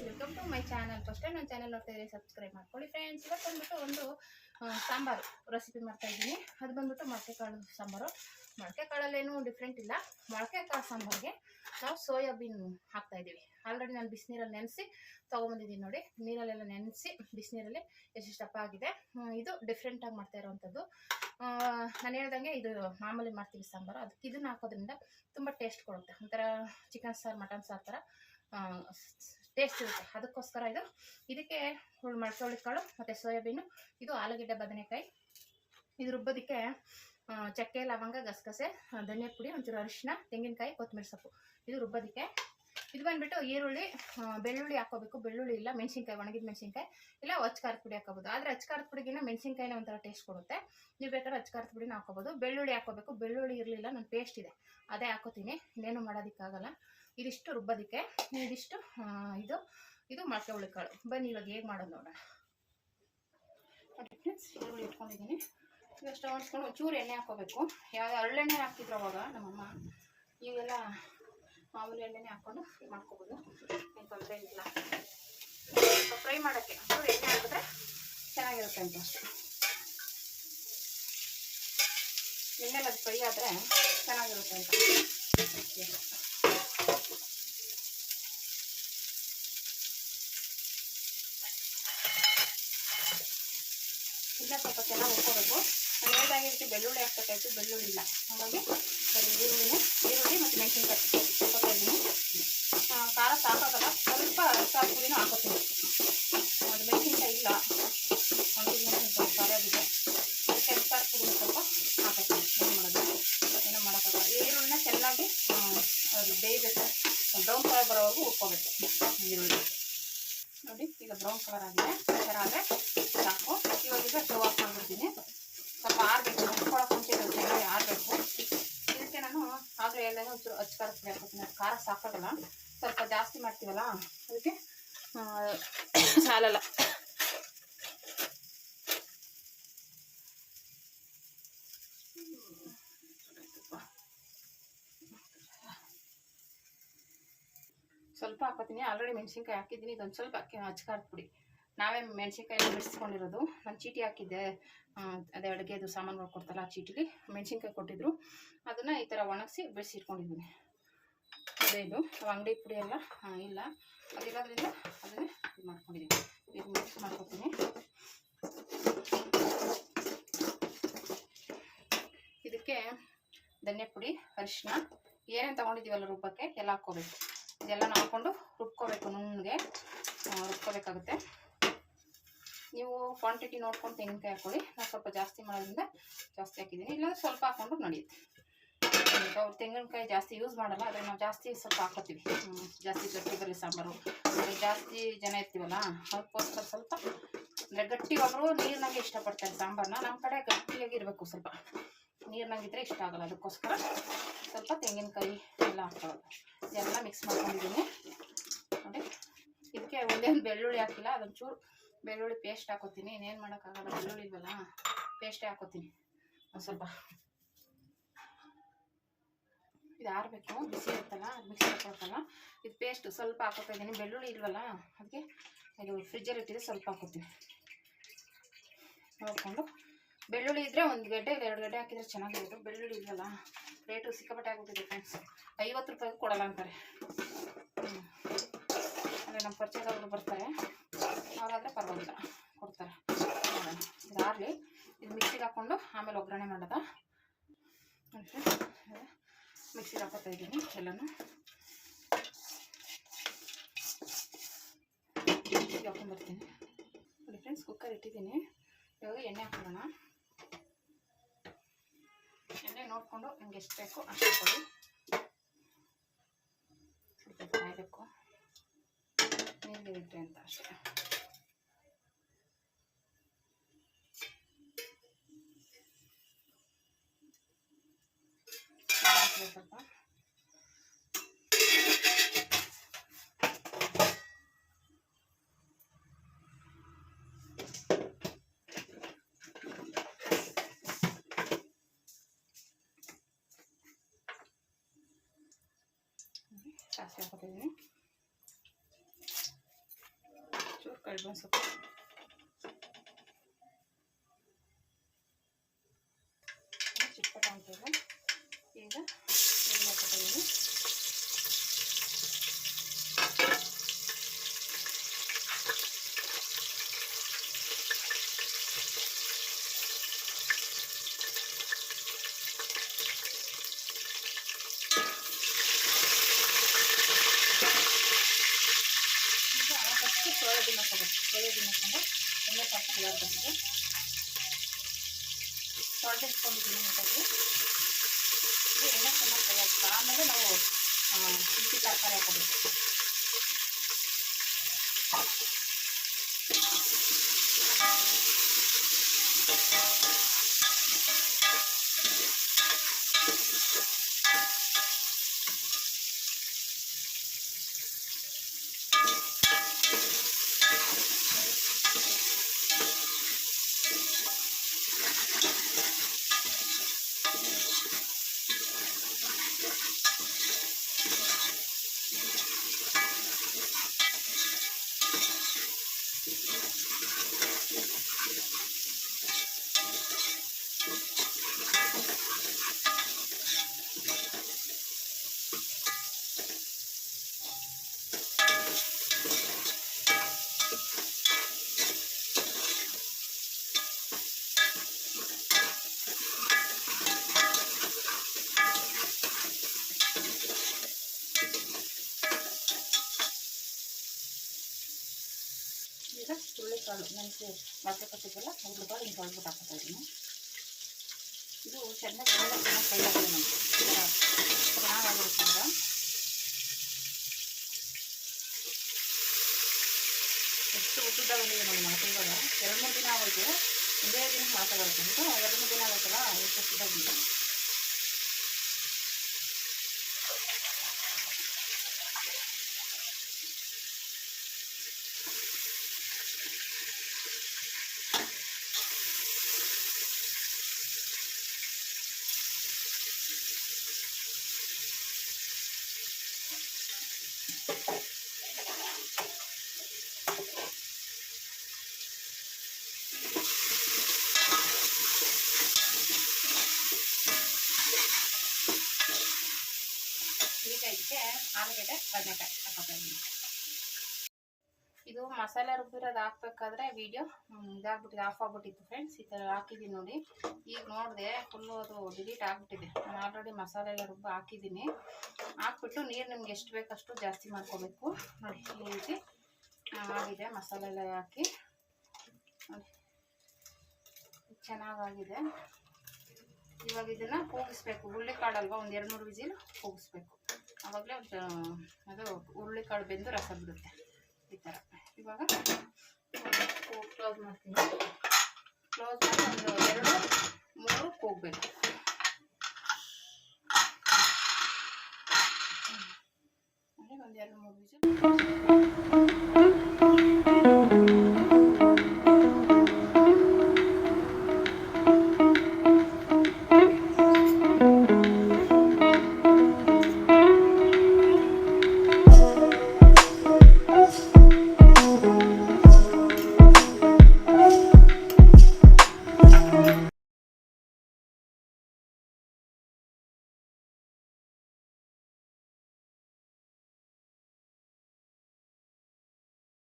Welcome to my channel first time ನನ್ನ channel ನೋಡ್ತಾ subscribe ಮಾಡ್ಕೊಳ್ಳಿ ಫ್ರೆಂಡ್ಸ್ ಇವತ್ತು ಬಂದ್ಬಿಟ್ಟು ಒಂದು ಸಾಂಬಾರು ರೆಸಿಪಿ ಮಾಡ್ತಾ ಇದ್ದೀನಿ. ಅದು ಬಂದ್ಬಿಟ್ಟು ಮೊಳಕೆ ಕಾಳು ಸಾಂಬಾರು. ಮೊಳಕೆ ಕಾಳಲ್ಲೇನು ಡಿಫ್ರೆಂಟ್ ಇಲ್ಲ. ಮೊಳಕೆ ಕಾಳು ಸಾಂಬಾರಿಗೆ ನಾವು ಸೋಯಾಬೀನ್ ಹಾಕ್ತಾ ಇದ್ದೀವಿ. ಆಲ್ರೆಡಿ ನಾನು ಬಿಸಿನೀರಲ್ಲಿ ನೆನೆಸಿ ತೊಗೊಂಬಂದಿದ್ದೀನಿ ನೋಡಿ. ನೀರಲ್ಲೆಲ್ಲ ನೆನೆಸಿ ಬಿಸಿನೀರಲ್ಲಿ ಎಷ್ಟೆಷ್ಟಪ್ಪ ಆಗಿದೆ. ಹ್ಮ್, ಇದು ಡಿಫ್ರೆಂಟಾಗಿ ಮಾಡ್ತಾ ಇರೋವಂಥದ್ದು. ನಾನು ಹೇಳ್ದಂಗೆ ಇದು ಮಾಮೂಲಿ ಮಾಡ್ತೀವಿ ಸಾಂಬಾರು. ಅದಕ್ಕೆ ಇದನ್ನ ಹಾಕೋದ್ರಿಂದ ತುಂಬ ಟೇಸ್ಟ್ ಕೊಡುತ್ತೆ. ಒಂಥರ ಚಿಕನ್ ಸಾರು ಮಟನ್ ಸಾರು ಥರ ಟೇಸ್ಟ್ ಇರುತ್ತೆ. ಅದಕ್ಕೋಸ್ಕರ ಇದು, ಇದಕ್ಕೆ ಮಳ್ಸೋಳಿ ಕಾಳು ಮತ್ತು ಸೋಯಾಬೀನು, ಇದು ಆಲೂಗೆಡ್ಡೆ, ಬದನೆಕಾಯಿ. ಇದು ರುಬ್ಬೋದಕ್ಕೆ ಚಕ್ಕೆ, ಲವಂಗ, ಗಸಗಸೆ, ಧನಿಯಾ ಪುಡಿ, ಒಂಚೂರು ಅರಿಶಿನ ತೆಂಗಿನಕಾಯಿ ಕೊತ್ತಂಬರಿ ಸೊಪ್ಪು. ಇದು ರುಬ್ಬೋದಕ್ಕೆ ಇದು ಬಂದ್ಬಿಟ್ಟು ಈರುಳ್ಳಿ ಬೆಳ್ಳುಳ್ಳಿ ಹಾಕೋಬೇಕು ಬೆಳ್ಳುಳ್ಳಿ ಇಲ್ಲ, ಮೆಣಸಿನ್ಕಾಯಿ, ಒಣಗಿದ ಮೆಣಸಿನ್ಕಾಯಿ. ಇಲ್ಲ ಅಚ್ಚ ಖಾರದ ಪುಡಿ ಹಾಕೋಬೋದು ಆದರೆ ಅಚ್ಚ ಖಾರದ ಪುಡಿಗಿನ ಮೆಣಸಿನ್ಕಾಯಿನ ಒಂಥರ ಟೇಸ್ಟ್ ಕೊಡುತ್ತೆ. ನೀವು ಬೇಕಾದ್ರೆ ಅಚ್ಚ ಖಾರದ ಪುಡಿನ ಹಾಕೋಬೋದು ಬೆಳ್ಳುಳ್ಳಿ ಹಾಕೋಬೇಕು ಬೆಳ್ಳುಳ್ಳಿ ಇರಲಿಲ್ಲ ನನ್ನ ಪೇಸ್ಟ್ ಇದೆ. ಅದೇ ಹಾಕೋತೀನಿ. ಇನ್ನೇನು ಮಾಡೋದಕ್ಕಾಗಲ್ಲ. ಇದಿಷ್ಟು ರುಬ್ಬೋದಕ್ಕೆ. ಇದಿಷ್ಟು ಇದು ಇದು ಮೊಳಕೆ ಹುಳಿಕಾಳು. ಬನ್ನಿ, ಇವಾಗ ಹೇಗೆ ಮಾಡೋದು ನೋಡೋಣ. ಈರುಳ್ಳಿ ಇಟ್ಕೊಂಡಿದ್ದೀನಿ. ಈಗ ಸ್ಟವ್ ಒಂಚೂರು ಎಣ್ಣೆ ಹಾಕೋಬೇಕು ಯಾವ ಹರಳೆಣ್ಣೆ ಹಾಕಿದ್ರು ಅವಾಗ ನಮ್ಮಮ್ಮ. ಈಗೆಲ್ಲ ಮಾಮೂಲಿ ಎಣ್ಣೆನೇ ಹಾಕ್ಕೊಂಡು ಮಾಡ್ಕೋಬೋದು. ಏನು ತೊಂದರೆ ಸ್ವಲ್ಪ ಫ್ರೈ ಮಾಡೋಕ್ಕೆ ಒಂಚೂರು ಎಣ್ಣೆ ಹಾಕಿದ್ರೆ ಚೆನ್ನಾಗಿರುತ್ತೆ ಅಂತ ಅಷ್ಟೇ. ಎಣ್ಣೆಲಿ ಫ್ರೈ ಆದರೆ ಚೆನ್ನಾಗಿರುತ್ತೆ ಅಂತ ಇಲ್ಲ ಸ್ವಲ್ಪ ಚೆನ್ನಾಗಿ ಉಳ್ಕೋಬೇಕು ನಾನು ಹೇಳ್ದಾಗೆ ಇದಕ್ಕೆ ಬೆಳ್ಳುಳ್ಳಿ ಹಾಕ್ಬೇಕಾಯ್ತು, ಬೆಳ್ಳುಳ್ಳಿ ಇಲ್ಲ. ಹಾಗಾಗಿ ಬರೀ ಈರುಳ್ಳಿನ ಈರುಳ್ಳಿ ಮತ್ತು ಮೆಣಸಿನಕಾಯಿ ಹಾಕೋತಾ ಇದ್ದೀನಿ. ಖಾರ ಸಾಕಾಗಲ್ಲ, ಸ್ವಲ್ಪ ಸಾಕು ಪುಡಿನೂ ಹಾಕೋತೀನಿ. ಅದು ಮೆಣಸಿನಕಾಯಿ ಇಲ್ಲ. ಒಂದು ಮೆಣಸಿನ್ಕಾಯಿ ಖಾರ ಆಗಿದೆ. ಅದಕ್ಕೆ ಸಾರು ಪುಡಿ ಸ್ವಲ್ಪ ಹಾಕೋತೀನಿ. ಏನು ಮಾಡೋದು? ಏನೂ ಮಾಡೋಕ್ಕಲ್ಲ ಈರುಳ್ಳಿನ ಚೆನ್ನಾಗಿ ಅದು ಬೇಯಬೇಕು ಬ್ರೌನ್ ಕಲರ್ ಬರೋವರೆಗೂ ಉಟ್ಕೋಬೇಕು ಈರುಳ್ಳಿ. ನೋಡಿ, ಈಗ ಬ್ರೌನ್ ಕಲರ್ ಆಗಿದೆ. ಈ ಆದರೆ ಸಾಕು. ಇವಾಗ ಈಗ ಸ್ಟವ್ ಆಫ್ ಮಾಡ್ಬಿಡ್ತೀನಿ. ಸ್ವಲ್ಪ ಆರಬೇಕು ಉಟ್ಕೊಳಕ್ಕೆ ಮುಂಚೆ ಇದು ಚೆನ್ನಾಗಿ ಆರಬೇಕು ಇದಕ್ಕೆ ನಾನು ಆಗಲೇ ಹೇಳ್ದಾಗ ಒಂಚೂರು ಅಚ್ಚ ಖಾರ ಪುಡಿ ಹಾಕೋತೀನಿ. ಅದು ಖಾರ ಸಾಕಾಗಲ್ಲ ಸ್ವಲ್ಪ ಜಾಸ್ತಿ ಮಾಡ್ತೀವಲ್ಲ ಅದಕ್ಕೆ ಆ, ಸಾಲಲ್ಲ ಸ್ವಲ್ಪ ಹಾಕೋತೀನಿ ಆಲ್ರೆಡಿ ಮೆಣಸಿನ್ಕಾಯಿ ಹಾಕಿದ್ದೀನಿ. ಇದೊಂದು ಸ್ವಲ್ಪ ಹಾಕಿ ಅಚ್ಚ ಖಾರದ ಪುಡಿ. ನಾವೇ ಮೆಣಸಿನ್ಕಾಯಿ ಬಿಡಿಸ್ಕೊಂಡಿರೋದು ನಾನು ಚೀಟಿ ಹಾಕಿದ್ದೆ. ಅದೇ ಅಡುಗೆದು ಸಾಮಾನುಗಳು ಕೊಡ್ತಲ್ಲ ಆ ಚೀಟಿಲಿ. ಮೆಣಸಿನ್ಕಾಯಿ ಕೊಟ್ಟಿದ್ರು. ಅದನ್ನು ಈ ಥರ ಒಣಗಿಸಿ ಬಿಡಿಸಿಟ್ಕೊಂಡಿದ್ದೀನಿ ಅದೇ ಇದು. ಅಂಗಡಿ ಪುಡಿ ಎಲ್ಲ ಇಲ್ಲ. ಅದಿರೋದ್ರಿಂದ ಅದನ್ನೇ ಇದು ಮಾಡ್ಕೊಂಡಿದ್ದೀನಿ ಇದು ಮಿಕ್ಸ್ ಮಾಡ್ಕೊತೀನಿ. ಇದಕ್ಕೆ ಧನ್ಯ ಪುಡಿ ಅರಿಶಿನ ಏನೇನು ತೊಗೊಂಡಿದ್ದೀವಲ್ಲ ರುಬ್ಬಕ್ಕೆ ಎಲ್ಲ ಹಾಕ್ಕೋಬೇಕು. ಇದೆಲ್ಲ ಹಾಕ್ಕೊಂಡು ರುಬ್ಕೋಬೇಕು ನುಣ್ಣಗೆ ರುಬ್ಕೋಬೇಕಾಗುತ್ತೆ. ನೀವು ಕ್ವಾಂಟಿಟಿ ನೋಡ್ಕೊಂಡು ತೆಂಗಿನಕಾಯಿ ಹಾಕೊಳ್ಳಿ. ನಾನು ಸ್ವಲ್ಪ ಜಾಸ್ತಿ ಮಾಡೋದ್ರಿಂದ ಜಾಸ್ತಿ ಹಾಕಿದ್ದೀನಿ. ಇಲ್ಲಾಂದ್ರೆ ಸ್ವಲ್ಪ ಹಾಕೊಂಡು ನಡೆಯುತ್ತೆ. ಅವ್ರು ತೆಂಗಿನಕಾಯಿ ಜಾಸ್ತಿ ಯೂಸ್ ಮಾಡಲ್ಲ, ಆದರೆ ನಾವು ಜಾಸ್ತಿ ಸ್ವಲ್ಪ ಹಾಕೋತೀವಿ. ಜಾಸ್ತಿ ಗಟ್ಟಿ ಬರಲಿ ಸಾಂಬಾರು. ಜಾಸ್ತಿ ಜನ ಇರ್ತೀವಲ್ಲ ಅದಕ್ಕೋಸ್ಕರ ಸ್ವಲ್ಪ, ಅಂದರೆ ಗಟ್ಟಿ ನೀರಿನಾಗೆ ಇಷ್ಟಪಡ್ತಾರೆ ಸಾಂಬಾರನ್ನ ನಮ್ಮ ಕಡೆ ಗಟ್ಟಿಯಾಗಿ ಇರಬೇಕು ಸ್ವಲ್ಪ. ನೀರಿನಾಗಿದ್ದರೆ ಇಷ್ಟ ಆಗಲ್ಲ, ಅದಕ್ಕೋಸ್ಕರ ಸ್ವಲ್ಪ ತೆಂಗಿನಕಾಯಿ ಎಲ್ಲ ಹಾಕೊಳ್ಳೋದು. ಎಲ್ಲ ಮಿಕ್ಸ್ ಮಾಡ್ಕೊಂಡಿದ್ದೀನಿ. ನೋಡಿ, ಇದಕ್ಕೆ ಒಂದೇ ಒಂದು ಬೆಳ್ಳುಳ್ಳಿ ಹಾಕಿಲ್ಲ, ಅದೊಂಚೂರು ಬೆಳ್ಳುಳ್ಳಿ ಪೇಸ್ಟ್ ಹಾಕೋತೀನಿ. ಇನ್ನೇನು ಮಾಡೋಕ್ಕಾಗಲ್ಲ, ಬೆಳ್ಳುಳ್ಳಿ ಇಲ್ವಲ್ಲ? ಪೇಸ್ಟೇ ಹಾಕೋತೀನಿ. ಒಂದು ಸ್ವಲ್ಪ. ಇದು ಆರಬೇಕು. ಬಿಸಿ ಇರುತ್ತಲ್ಲ ಮಿಕ್ಸ್ ಮಿಕ್ಸಿ ಇದು ಪೇಸ್ಟ್ ಸ್ವಲ್ಪ ಹಾಕೋತಾ ಇದ್ದೀನಿ. ಬೆಳ್ಳುಳ್ಳಿ ಇಲ್ವಲ್ಲ ಅದಕ್ಕೆ ಇದು ಫ್ರಿಜ್ಜಲ್ಲಿ ಇಟ್ಟಿದ್ರೆ ಸ್ವಲ್ಪ ಹಾಕೋತೀನಿ. ನೋಡಿಕೊಂಡು. ಬೆಳ್ಳುಳ್ಳಿ ಇದ್ದರೆ ಒಂದು ಗಡ್ಡೆ ಎರಡು ಗಡ್ಡೆ ಹಾಕಿದರೆ ಚೆನ್ನಾಗಿರುತ್ತೆ. ಬೆಳ್ಳುಳ್ಳಿ ಇಲ್ವಲ್ಲ ರೇಟು ಸಿಕ್ಕಾಪಟ್ಟೆ ಆಗ್ಬಿಟ್ಟಿದೆ ಫ್ರೆಂಡ್ಸ್ ಐವತ್ತು ರೂಪಾಯಿಗೂ ಕೊಡಲ್ಲ ಅಂತಾರೆ. ಅಂದರೆ ನಮ್ಮ ಪರಿಚಯದವರು ಬರ್ತಾರೆ. ಅವರಾದರೆ ಪರವಾಗಿಲ್ಲ. ಕೊಡ್ತಾರೆ. ಇದಾಗಲಿ ಇದು ಮಿಕ್ಸಿಗೆ ಹಾಕ್ಕೊಂಡು ಆಮೇಲೆ ಒಗ್ಗರಣೆ ಮಾಡೋದ? ಮಿಕ್ಸಿಗೆ ಹಾಕೋತಾ ಇದ್ದೀನಿ ಎಲ್ಲನೂ. ಮಿಕ್ಸಿಗೆ ಹಾಕೊಂಡ್ಬರ್ತೀನಿ ನೋಡಿ ಫ್ರೆಂಡ್ಸ್ ಕುಕ್ಕರ್ ಇಟ್ಟಿದ್ದೀನಿ. ಇವಾಗ ಎಣ್ಣೆ ಹಾಕೊಳ್ಳೋಣ. ಎಣ್ಣೆ ನೋಡಿಕೊಂಡು ನಿಮ್ಗೆ ಎಷ್ಟು ಬೇಕು ಅಷ್ಟು ಹಾಕೊಳ್ಳಿ. ಕಾಯಬೇಕು. ನೀರಿಗೆ ಇಟ್ಟರೆ ಅಂತ ಅಷ್ಟೇ. ಕರಿಬೇವಿನ ಸೊಪ್ಪು ಅಂತೇಳಿ ಈಗ ಎಣ್ಣೆ ಹಾಕೋತಿದ್ದೀನಿ ಈಗ ಫಸ್ಟ್ ಸೋಯಾಬೀನ್ ಹಾಕೋಬೇಕು ಸೋಯಾಬೀನ್ ಹಾಕೊಂಡು ಎಣ್ಣೆ ಬಂದಿದೆ ಸಾಲ್ಟ್ ಇಟ್ಕೊಂಡಿದ್ದೀನಿ ನೀಟಾಗಿ ಎಣ್ಣೆ ಚೆನ್ನಾಗಿ ಫ್ರೈ ಆಮೇಲೆ ನಾವು ಬಿಸಿ ತರಕಾರಿ ಹಾಕೋಬೇಕು. ಈಗ ಹುರುಳಿಕಾಳು ನೆನೆಸಿ ಮೊಳಕೆ ಕಟ್ಟಿದ್ದೆಲ್ಲ ಹುರುಳಿಕಾಳು ಹಿಂಗೆ ತೊಳ್ಬಿಟ್ಟು ಹಾಕ್ತಾ ಇದ್ದೀನಿ ಇದು ಚೆನ್ನಾಗಿ ಎಲ್ಲ ಚೆನ್ನಾಗಿ ಫ್ರೈ ಆಗಿದೆ ನಮಗೆ ಈ ಥರ ಚೆನ್ನಾಗಾಗಿರುತ್ತೆ ಈಗ ಎಷ್ಟು ಉದ್ದುದ್ದ ಬಂದಿದೆ ನೋಡಿ ಮೊಳಕೆ ಇವಾಗ ಎರಡು ಮೂರು ದಿನ ಆಗೋಯ್ತು ಒಂದೇ ದಿನಕ್ಕೆ ಮೊಳಕೆ ಬರುತ್ತೆ ಇದು ಎರಡು ಮೂರು ದಿನ ಆಗುತ್ತಲ್ಲ ಎಷ್ಟು ಉದ್ದಾಗ ಈಗ ಆಲೂಗಡ್ಡೆ, ಬದನೆಕಾಯಿ ಹಾಕೋಬೇಕು. ಇದು ಮಸಾಲೆ ರುಬ್ಬಿರೋದು ಹಾಕ್ಬೇಕಾದ್ರೆ ವಿಡಿಯೋ ಇದಾಗ್ಬಿಟ್ಟಿದೆ ಆಫ್ ಆಗ್ಬಿಟ್ಟಿತ್ತು ಫ್ರೆಂಡ್ಸ್ ಈ ಥರ ಹಾಕಿದ್ದೀನಿ ನೋಡಿ. ಈಗ ನೋಡಿದೆ ಫುಲ್ಲು ಅದು ಡಿಲೀಟ್ ಆಗಿಬಿಟ್ಟಿದೆ. ನಾನು ಆಲ್ರೆಡಿ ಮಸಾಲೆ ಎಲ್ಲ ರುಬ್ಬ ಹಾಕಿದ್ದೀನಿ. ಹಾಕ್ಬಿಟ್ಟು ನೀರು ನಿಮ್ಗೆ ಎಷ್ಟು ಬೇಕಷ್ಟು ಜಾಸ್ತಿ ಮಾಡ್ಕೋಬೇಕು. ನೋಡಿ, ಈ ರೀತಿ ಆಗಿದೆ ಮಸಾಲೆ ಎಲ್ಲ ಹಾಕಿ. ನೋಡಿ, ಚೆನ್ನಾಗಾಗಿದೆ. ಇವಾಗ ಇದನ್ನು ಕೂಗಿಸ್ಬೇಕು. ಹುಳ್ಳಿ ಕಾಡಲ್ವ ಒಂದು ಎರಡು ಮೂರು ವಿಜಿಲ್ ಕೂಗಿಸ್ಬೇಕು. ಆವಾಗಲೇ ಅದು ಹುರುಳಿಕಾಳು ಬೆಂದು ರಸ ಬಿಡುತ್ತೆ. ಈ ಥರ. ಇವಾಗ ಕ್ಲೋಸ್ ಮಾಡ್ತೀನಿ. ಕ್ಲೋಸ್ ಮಾಡಿ ಒಂದು ಎರಡು, ಮೂರು ಹೋಗಬೇಕು ಒಂದು ಎರಡು, ಮೂರು ವಿಸಿಲ್